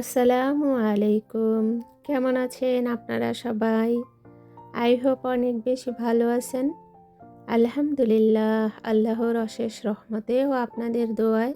আসসালামু আলাইকুম। কেমন আছেন আপনারা সবাই? আই হোপ অনেক বেশি ভালো আছেন। আলহামদুলিল্লাহ, আল্লাহর অশেষ রহমতে ও আপনাদের দোয়ায়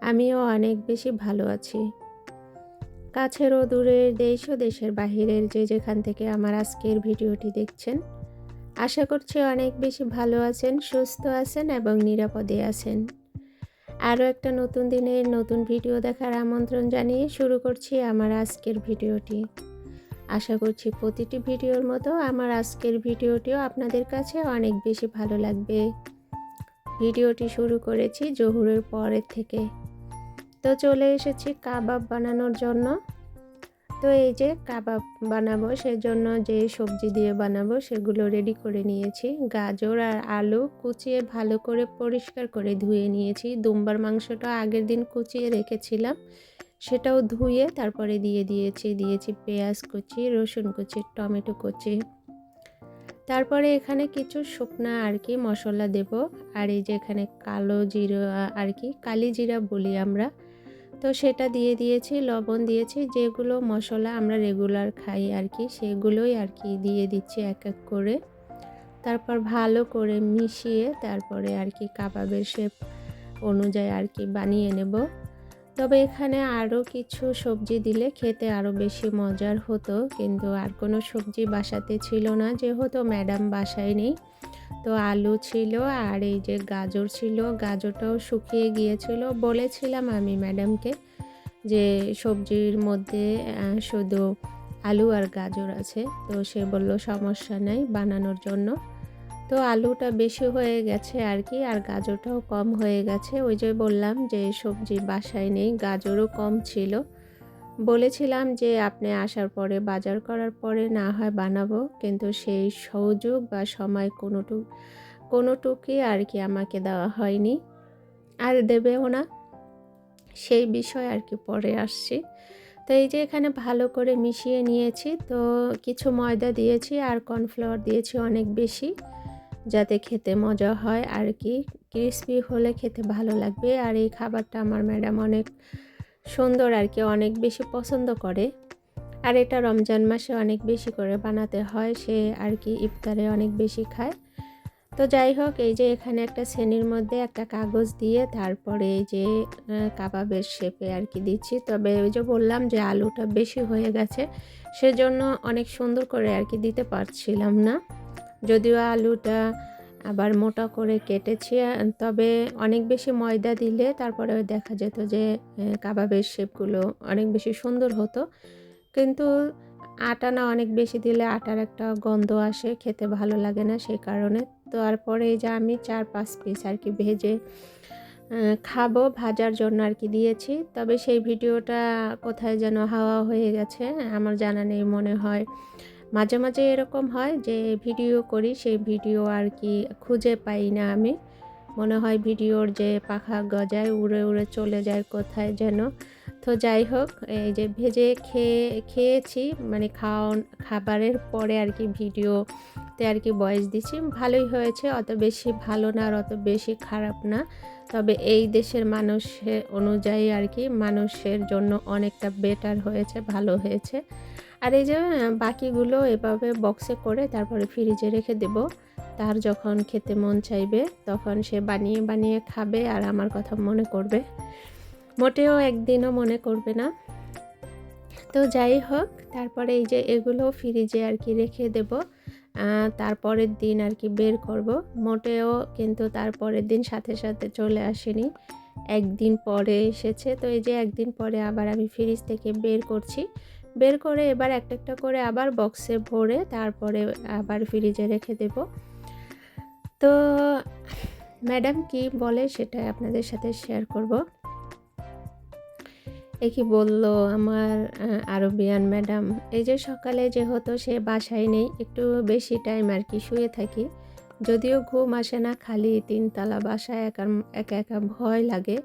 আমিও অনেক বেশি ভালো আছি। কাছের ও দূরের দেশ ও দেশের বাহিরের যে যেখান থেকে আমার আজকের ভিডিওটি দেখছেন, আশা করছি অনেক বেশি ভালো আছেন, সুস্থ আছেন এবং নিরাপদে আছেন। আরও একটা নতুন দিনের নতুন ভিডিও দেখার আমন্ত্রণ জানিয়ে শুরু করছি আমার আজকের ভিডিওটি। আশা করছি প্রতিটি ভিডিওর মতো আমার আজকের ভিডিওটিও আপনাদের কাছে অনেক বেশি ভালো লাগবে। ভিডিওটি শুরু করেছি জহুরের পরের থেকে। তো চলে এসেছি কাবাব বানানোর জন্য। তো এই যে কাবাব বানাবো, সেজন্য যে সবজি দিয়ে বানাবো, সেগুলো রেডি করে নিয়েছি। গাজর আর আলু কুচিয়ে ভালো করে পরিষ্কার করে ধুয়ে নিয়েছি। দুম্বার মাংসটা আগের দিন কুচিয়ে রেখেছিলাম। সেটাও ধুয়ে তারপরে দিয়ে দিয়েছি। দিয়েছি পেঁয়াজ কুচি, রসুন কুচি, টমেটো কুচি। তারপরে এখানে কিছু শুকনা আর কি মশলা দেব। আর এই যে এখানে কালো জিরা আর কি, কালি জিরা বলি আমরা। তো সেটা দিয়ে দিয়েছি, লবণ দিয়েছি, যেগুলো মশলা আমরা রেগুলার খাই আর কি, সেগুলোই আর কি দিয়ে দিচ্ছি এক এক করে। তারপর ভালো করে মিশিয়ে তারপরে আর কি কাবাবের শেপ অনুযায়ী আর কি বানিয়ে নেব। তবে এখানে আরও কিছু সবজি দিলে খেতে আরও বেশি মজার হতো, কিন্তু আর কোনো সবজি বাসাতে ছিল না, যেহেতু ম্যাডাম বাসায় নেই। তো আলু ছিল আর এই যে গাজর ছিল, গাজরটাও শুকিয়ে গিয়েছিল। বলেছিলাম আমি ম্যাডামকে যে সবজির মধ্যে শুধু আলু আর গাজর আছে। তো সে বলল, সমস্যা নেই বানানোর জন্য। তো আলুটা বেশি হয়ে গেছে আর কি, আর গাজরটাও কম হয়ে গেছে। ওই যে বললাম যে সবজি বাসায় নেই, গাজরও কম ছিল। বলেছিলাম যে আপনি আসার পরে, বাজার করার পরে না হয় বানাবো, কিন্তু সেই সুযোগ বা সময় কোনোটুক কোনোটুকুই আর কি আমাকে দেওয়া হয়নি। আর দেবেও না। সেই বিষয় আর কি পরে আসছি। তো এই যে এখানে ভালো করে মিশিয়ে নিয়েছি, তো কিছু ময়দা দিয়েছি আর কর্নফ্লাওয়ার দিয়েছি অনেক বেশি, যাতে খেতে মজা হয় আর কি। ক্রিসপি হলে খেতে ভালো লাগবে। আর এই খাবারটা আমার ম্যাডাম অনেক সুন্দর আর কি, অনেক বেশি পছন্দ করে। আর এটা রমজান মাসে অনেক বেশি করে বানাতে হয়, সে আর কি ইফতারে অনেক বেশি খায়। তো যাই হোক, এই যে এখানে একটা শ্রেণির মধ্যে একটা কাগজ দিয়ে তারপরে এই যে কাবাবের শেপে আর কি দিচ্ছি। তবে ওই যে বললাম যে আলুটা বেশি হয়ে গেছে, সেজন্য অনেক সুন্দর করে আর কি দিতে পারছিলাম না। যদিও আলুটা আবার মোটা করে কেটেছি তবে অনেক বেশি ময়দা দিলে তারপরে দেখা যেত যে কাবাবের শেপগুলো অনেক বেশি সুন্দর হতো। কিন্তু আটা না অনেক বেশি দিলে আটার একটা গন্ধ আসে, খেতে ভালো লাগে না সেই কারণে। তারপরে এই যে আমি চার পাঁচ পিস আর কি ভেজে খাব, ভাজার জন্য আর কি দিয়েছি। তবে সেই ভিডিওটা কোথায় যেন হাওয়া হয়ে গেছে, আমার জানা নেই, মনে হয়। মাঝে মাঝে এরকম হয় যে ভিডিও করি, সেই ভিডিও আর কি খুঁজে পাই না আমি। মনে হয় ভিডিওর যে পাখা গজায়, উড়ে উড়ে চলে যায় কোথায় যেন। তো যাই হোক, এই যে ভেজে খেয়ে, খেয়েছি মানে খাওয়ান খাবারের পরে আর কি ভিডিওতে আর কি বয়স দিচ্ছি। ভালোই হয়েছে, অত বেশি ভালো না আর অত বেশি খারাপ না। তবে এই দেশের মানুষের অনুযায়ী আর কি মানুষের জন্য অনেকটা বেটার হয়েছে, ভালো হয়েছে। আর এই যে, বাকিগুলো এভাবে বক্সে করে তারপরে ফ্রিজে রেখে দেব। তার যখন খেতে মন চাইবে, তখন সে বানিয়ে বানিয়ে খাবে আর আমার কথা মনে করবে। মোটেও একদিনও মনে করবে না। তো যাই হোক, তারপরে এই যে এগুলো ফ্রিজে আর কি রেখে দেব। তারপরের দিন আর কি বের করব। মোটেও কিন্তু তারপরের দিন সাথে সাথে চলে আসেনি। একদিন পরে এসেছে। তো এই যে একদিন পরে আবার আমি ফ্রিজ থেকে বের করছি। বের করে এবার একটা একটা করে আবার বক্সে ভরে তারপরে আবার ফ্রিজে রেখে দেব। তো ম্যাডাম কি বলে সেটা আপনাদের সাথে শেয়ার করব। এ কি বলল আমার আরবিয়ান ম্যাডাম? এই যে সকালে যেহেতু সে বাসায় নেই, একটু বেশি টাইম আর কি শুয়ে থাকি। যদিও ঘুম আসে না, খালি তিনতলা বাসায় একা একা একা ভয় লাগে।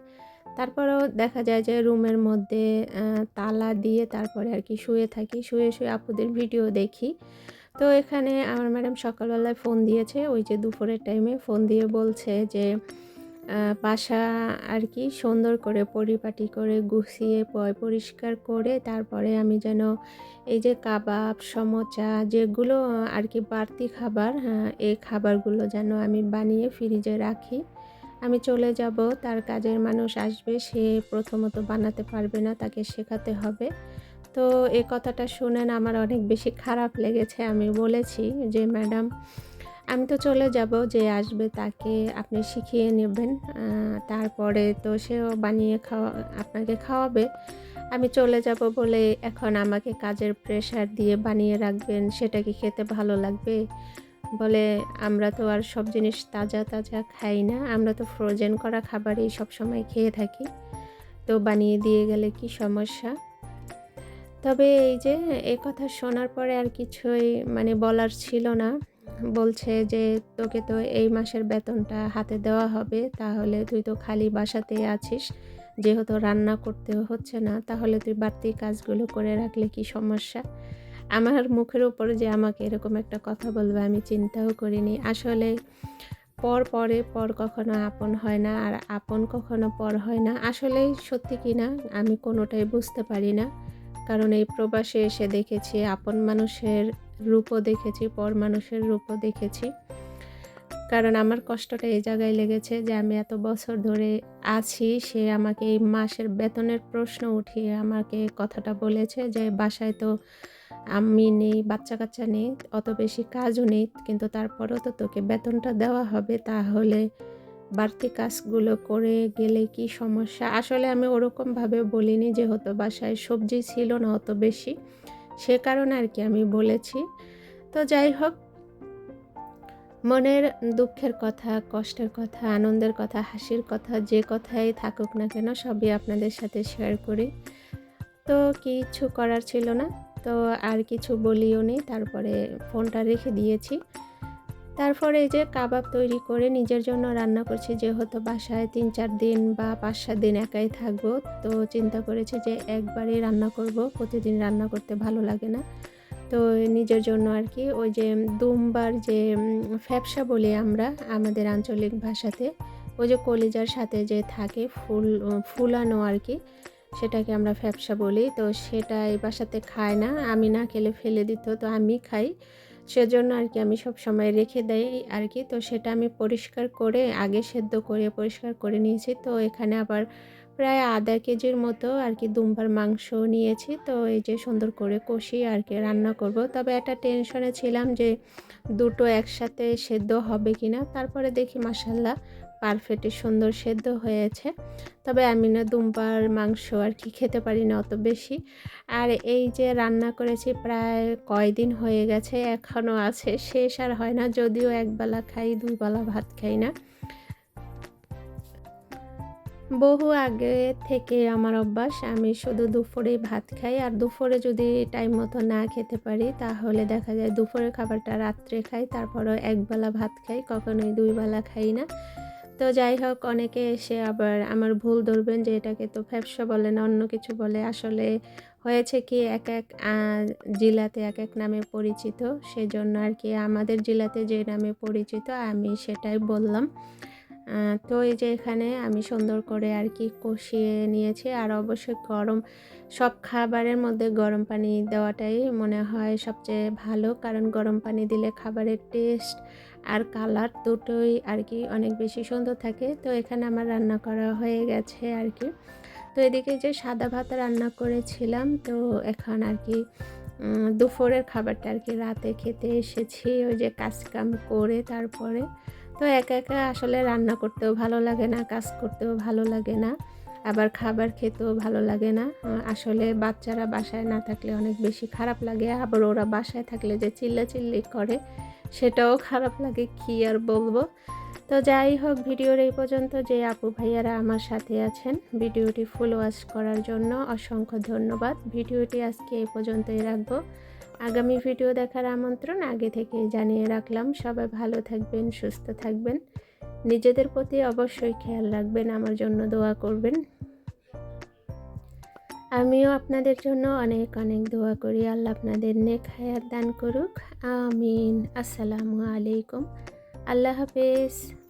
তারপরেও দেখা যায় যে রুমের মধ্যে তালা দিয়ে তারপরে আর কি শুয়ে থাকি, শুয়ে শুয়ে আপুদের ভিডিও দেখি। তো এখানে আমার ম্যাডাম সকালবেলায় ফোন দিয়েছে, ওই যে দুপুরের টাইমে ফোন দিয়ে বলছে যে বাসা আর কি সুন্দর করে পরিপাটি করে গুছিয়ে পয় পরিষ্কার করে তারপরে আমি যেন এই যে কাবাব সমোচা যেগুলো আর কি বাড়তি খাবার হ্যাঁ, এই খাবারগুলো যেন আমি বানিয়ে ফ্রিজে রাখি। আমি চলে যাব তার কাজের মানুষ আসবে সে প্রথমত বানাতে পারবে না তাকে শেখাতে হবে। তো এ কথাটা শুনেন আমার অনেক বেশি খারাপ লেগেছে আমি বলেছি যে ম্যাডাম আমি তো চলে যাব যে আসবে তাকে আপনি শিখিয়ে নেবেন তারপরে তো সেও বানিয়ে খাওয়া, আপনাকে খাওয়াবে। আমি চলে যাব বলে এখন আমাকে কাজের প্রেশার দিয়ে বানিয়ে রাখবেন, সেটা কি খেতে ভালো লাগবে? বলে আমরা তো আর সব জিনিস তাজা তাজা খাই না, আমরা তো ফ্রোজেন করা খাবারই সবসময় খেয়ে থাকি। তো বানিয়ে দিয়ে গেলে কি সমস্যা? তবে এই যে, এ কথা শোনার পরে আর কিছুই মানে বলার ছিল না। বলছে যে, তোকে তো এই মাসের বেতনটা হাতে দেওয়া হবে, তাহলে তুই তো খালি বাসাতেই আছিস। যেহেতু রান্না করতে হচ্ছে না, তাহলে তুই বাড়তি কাজগুলো করে রাখলে কি সমস্যা? আমার মুখের উপরে যে আমাকে এরকম একটা কথা বলবে, আমি চিন্তাও করিনি। আসলে পর পরে, পর কখনো আপন হয় না, আর আপন কখনো পর হয় না। আসলে সত্যি কি না, আমি কোনোটাই বুঝতে পারি না। কারণ এই প্রবাসে এসে দেখেছি, আপন মানুষের রূপও দেখেছি, পর মানুষের রূপও দেখেছি। কারণ আমার কষ্টটা এই জায়গায় লেগেছে যে আমি এত বছর ধরে আছি, সে আমাকে এই মাসের বেতনের প্রশ্ন উঠিয়ে আমাকে কথাটা বলেছে যে বাসায় তো আমি নেই বাচ্চা কাচ্চা নেই, অত বেশি কাজও নেই, কিন্তু তারপরেও তো তোকে বেতনটা দেওয়া হবে, তাহলে বাড়তি কাজগুলো করে গেলে কি সমস্যা? আসলে আমি ওরকমভাবে বলিনি যে হতো বাসায় সবজি ছিল না অত বেশি। সে কারণে আর কি আমি বলেছি। তো যাই হোক, মনের দুঃখের কথা, কষ্টের কথা, আনন্দের কথা, হাসির কথা, যে কথাই থাকুক না কেন সবই আপনাদের সাথে শেয়ার করি। তো কিছু করার ছিল না, তো আর কিছু বলিও নেই তারপরে ফোনটা রেখে দিয়েছি। তারপরে এই যে কাবাব তৈরি করে নিজের জন্য রান্না করছি, যেহেতু বাসায় তিন চার দিন বা পাঁচ সাত দিন একাই থাকব, তো চিন্তা করেছি যে একবারই রান্না করব, প্রতিদিন রান্না করতে ভালো লাগে না। তো নিজের জন্য আর কি ওই যে দুমবার যে ফ্যাপসা বলি আমরা আমাদের আঞ্চলিক ভাষাতে, ওই যে কলিজার সাথে যে থাকে ফুল ফুলানো আর কি, সেটাকে আমরা ফ্যাপসা বলি। তো সেটা এই বাসাতে খায় না, আমি না খেলে ফেলে দিত, তো আমি খাই। সেজন্য আর কি আমি সব সময় রেখে দেই আর কি। তো সেটা আমি পরিষ্কার করে, আগে সেদ্ধ করে, পরিষ্কার করে নিয়েছি। তো এখানে আবার প্রায় আধা কেজির মতো আর কি দুম্বার মাংস নিয়েছি। তো এই যে সুন্দর করে কষি আর কি রান্না করব। তবে একটা টেনশনে ছিলাম যে দুটো একসাথে সেদ্ধ হবে কি না তারপরে দেখি মাসাল্লাহ পারফেক্টই সুন্দর সেদ্ধ হয়েছে। তবে আমি না দুম্বার মাংস আর কি খেতে পারি না অত বেশি। আর এই যে রান্না করেছি প্রায় কয়দিন হয়ে গেছে এখনও আছে। শেষ আর হয় না, যদিও একবেলা খাই, দুইবেলা ভাত খাই না। বহু আগে থেকে আমার অভ্যাস, আমি শুধু দুপুরে ভাত খাই। আর দুপুরে যদি টাইম মতো না খেতে পারি, তাহলে দেখা যায় দুপুরের খাবারটা রাত্রে খাই, তারপরও একবেলা ভাত খাই, কখনোই দুই বেলা খাই না। তো যাই হোক, অনেকে এসে আবার আমার ভুল ধরবেন যে এটাকে তো ফ্যাপসা বলে না, অন্য কিছু বলে। আসলে হয়েছে কি, এক এক জেলাতে এক এক নামে পরিচিত। সেজন্য আর কি আমাদের জেলাতে যে নামে পরিচিত, আমি সেটাই বললাম। তো এই যে এখানে আমি সুন্দর করে আর কি কষিয়ে নিয়েছি আর অবশ্যই গরম সব খাবারের মধ্যে গরম পানি দেওয়াটাই মনে হয় সবচেয়ে ভালো। কারণ গরম পানি দিলে খাবারের টেস্ট আর কালার দুটোই আর কি অনেক বেশি সুন্দর থাকে। তো এখানে আমার রান্না করা হয়ে গেছে আর কি। তো এদিকে যে সাদা ভাত রান্না করেছিলাম, তো এখন আর কি দুপুরের খাবারটা আর কি রাতে খেতে এসেছি। ওই যে কাজ কাম করে তারপরে তো একা একা আসলে রান্না করতেও ভালো লাগে না, কাজ করতেও ভালো লাগে না, আবার খাবার খেতেও ভালো লাগে না। আসলে বাচ্চারা বাসায় না থাকলে অনেক বেশি খারাপ লাগে, আবার ওরা বাসায় থাকলে যে চিল্লাচিল্লি করে সেটাও খারাপ লাগে, কি আর বলব? তো যাই হোক, ভিডিওর এই পর্যন্ত যে আপু ভাইয়ারা আমার সাথে আছেন, ভিডিওটি ফুল ওয়াচ করার জন্য অসংখ্য ধন্যবাদ। ভিডিওটি আজকে এই পর্যন্তই রাখব। আগামী ভিডিও দেখার আমন্ত্রণ আগে থেকে জানিয়ে রাখলাম, সবাই ভালো থাকবেন, সুস্থ থাকবেন। নিজেদের প্রতি অবশ্যই খেয়াল রাখবেন, আমার জন্য দোয়া করবেন। আমিও আপনাদের জন্য অনেক অনেক দোয়া করি, আল্লাহ আপনাদের নেক হায়াত দান করুক, আমিন। আসসালামু আলাইকুম, আল্লাহ হাফেজ।